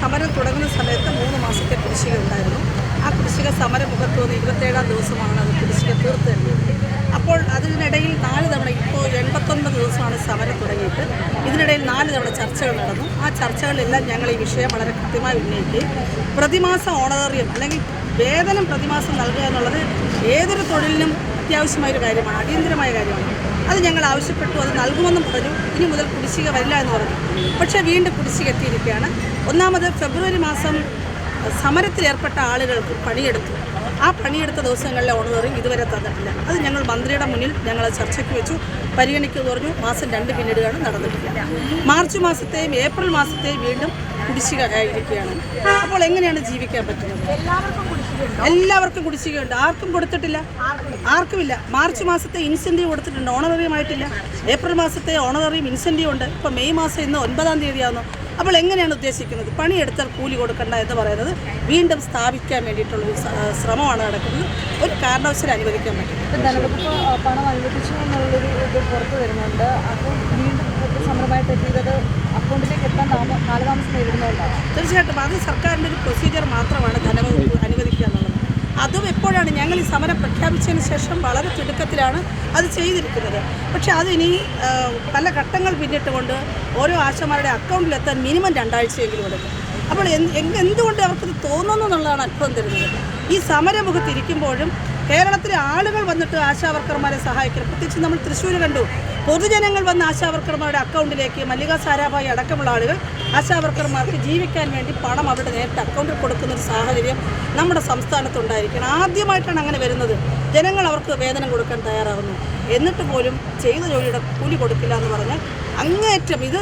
സമരം തുടങ്ങുന്ന സമയത്ത് മൂന്ന് മാസത്തെ കുടിശ്ശിക ഉണ്ടായിരുന്നു. ആ കുടിശ്ശിക സമരമുഖത്ത് വന്ന് ഇരുപത്തേഴാം ദിവസമാണ് അത് കുടിശ്ശിക തീർത്ത് തരുന്നത് അപ്പോൾ അതിനിടയിൽ നാല് തവണ ഇപ്പോൾ എൺപത്തൊൻപത് ദിവസമാണ് സമരം തുടങ്ങിയിട്ട്. ഇതിനിടയിൽ നാല് തവണ ചർച്ചകൾ നടന്നു. ആ ചർച്ചകളിലെല്ലാം ഞങ്ങൾ ഈ വിഷയം വളരെ കൃത്യമായി ഉന്നയിക്കുകയും പ്രതിമാസ ഓണറേറിയം അല്ലെങ്കിൽ വേതനം പ്രതിമാസം നൽകുക എന്നുള്ളത് ഏതൊരു തൊഴിലിനും അത്യാവശ്യമായ ഒരു കാര്യമാണ് അടിയന്തരമായ കാര്യമാണ്. അത് ഞങ്ങൾ ആവശ്യപ്പെട്ടു അത് നൽകുമെന്നും പറഞ്ഞു. ഇനി മുതൽ കുടിശ്ശിക വരില്ല എന്ന് പറഞ്ഞു. പക്ഷേ വീണ്ടും കുടിശ്ശിക എത്തിയിരിക്കുകയാണ്. ഒന്നാമത് ഫെബ്രുവരി മാസം സമരത്തിലേർപ്പെട്ട ആളുകൾക്ക് പണിയെടുത്തു. ആ പണിയെടുത്ത ദിവസങ്ങളിലെ ഓണറേറിയം ഇതുവരെ തന്നിട്ടില്ല. അത് ഞങ്ങൾ മന്ത്രിയുടെ മുന്നിൽ ഞങ്ങൾ ചർച്ചയ്ക്ക് വെച്ചു. പരിഗണിക്കുക പറഞ്ഞു. മാസം രണ്ട് പിന്നീടുകയാണ് നടന്നിട്ടില്ല. മാർച്ച് മാസത്തെയും ഏപ്രിൽ മാസത്തെയും വീണ്ടും കുടിശ്ശിക ആയിരിക്കുകയാണ് അപ്പോൾ എങ്ങനെയാണ് ജീവിക്കാൻ പറ്റുന്നത്? എല്ലാവർക്കും കുടിശ്ശികയുണ്ട്. ആർക്കും കൊടുത്തിട്ടില്ല? ആർക്കുമില്ല. മാർച്ച് മാസത്തെ ഇൻസെന്റീവ് കൊടുത്തിട്ടുണ്ട്. ഓണററിയം ആയിട്ടില്ല ഏപ്രിൽ മാസത്തെ ഓണററിയം ഇൻസെന്റീവ് ഉണ്ട്. ഇപ്പോൾ മെയ് മാസം ഇന്ന് ഒൻപതാം തീയതിയാവുന്നു. അപ്പോൾ എങ്ങനെയാണ് ഉദ്ദേശിക്കുന്നത്? പണിയെടുത്താൽ കൂലി കൊടുക്കണ്ട എന്ന് പറയുന്നത് വീണ്ടും സ്ഥാപിക്കാൻ വേണ്ടിയിട്ടുള്ളൊരു ഒരു ശ്രമമാണ് നടക്കുന്നത്. ഒരു കാരണവശാലും അനുവദിക്കാൻ പറ്റും പണം വരുന്നുണ്ട്. സമരമായിട്ട് എത്തിയത് അക്കൗണ്ടിലേക്ക് എത്താൻ താമ കാലതാമസം നേരിടുന്നതുകൊണ്ടാണ്. തീർച്ചയായിട്ടും അത് സർക്കാരിന്റെ ഒരു പ്രൊസീജിയർ മാത്രമാണ് ധനവകുപ്പ് അനുവദിക്കുക എന്നുള്ളത്. അതും എപ്പോഴാണ് ഞങ്ങൾ ഈ സമരം പ്രഖ്യാപിച്ചതിന് ശേഷം വളരെ തിടുക്കത്തിലാണ് അത് ചെയ്തിരിക്കുന്നത്. പക്ഷേ അതിനി പല ഘട്ടങ്ങൾ പിന്നിട്ടുകൊണ്ട് ഓരോ ആശമാരുടെ അക്കൗണ്ടിലെത്താൻ മിനിമം രണ്ടാഴ്ചയെങ്കിലും എടുക്കും. അപ്പോൾ എന്തുകൊണ്ട് അവർക്കത് തോന്നുന്നു എന്നുള്ളതാണ് അത്ഭുതം തരുന്നത്. ഈ സമരമുഖത്തിരിക്കുമ്പോഴും കേരളത്തിലെ ആളുകൾ വന്നിട്ട് ആശാവർക്കർമാരെ സഹായിക്കണം. പ്രത്യേകിച്ച് നമ്മൾ തൃശ്ശൂർ കണ്ടു. പൊതുജനങ്ങൾ വന്ന് ആശാവർക്കർമാരുടെ അക്കൗണ്ടിലേക്ക് മല്ലിക സാരാഭായി അടക്കമുള്ള ആളുകൾ ആശാവർക്കർമാർക്ക് ജീവിക്കാൻ വേണ്ടി പണം അവരുടെ നേരിട്ട് അക്കൗണ്ടിൽ കൊടുക്കുന്ന ഒരു സാഹചര്യം നമ്മുടെ സംസ്ഥാനത്തുണ്ടായിരിക്കണം. ആദ്യമായിട്ടാണ് അങ്ങനെ വരുന്നത്. ജനങ്ങൾ അവർക്ക് വേതനം കൊടുക്കാൻ തയ്യാറാകുന്നു എന്നിട്ട് പോലും ചെയ്ത ജോലിയുടെ കൂലി കൊടുക്കില്ല എന്ന് പറഞ്ഞാൽ അങ്ങേറ്റം ഇത്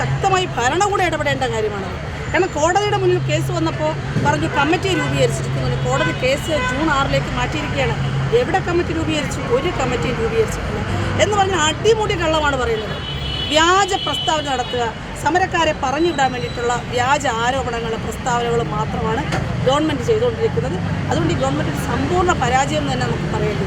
ശക്തമായി ഭരണകൂടം ഇടപെടേണ്ട കാര്യമാണ് കാരണം കോടതിയുടെ മുന്നിൽ കേസ് വന്നപ്പോൾ പറഞ്ഞു കമ്മിറ്റി രൂപീകരിച്ചിരിക്കുന്നു. കോടതി കേസ് ജൂൺ ആറിലേക്ക് മാറ്റിയിരിക്കുകയാണ്. എവിടെ കമ്മിറ്റി രൂപീകരിച്ചു? ഒരു കമ്മിറ്റി രൂപീകരിച്ചിട്ടില്ല. എന്ന് പറഞ്ഞാൽ അടിമുടി കള്ളമാണ് പറയുന്നത്. വ്യാജ പ്രസ്താവന നടത്തുക. സമരക്കാരെ പറഞ്ഞു വിടാൻ വേണ്ടിയിട്ടുള്ള വ്യാജ ആരോപണങ്ങൾ പ്രസ്താവനകൾ മാത്രമാണ് ഗവൺമെന്റ് ചെയ്തുകൊണ്ടിരിക്കുന്നത്. അതുകൊണ്ട് ഈ ഗവൺമെന്റിന്റെ സമ്പൂർണ പരാജയം തന്നെ നമുക്ക് പറയേണ്ടി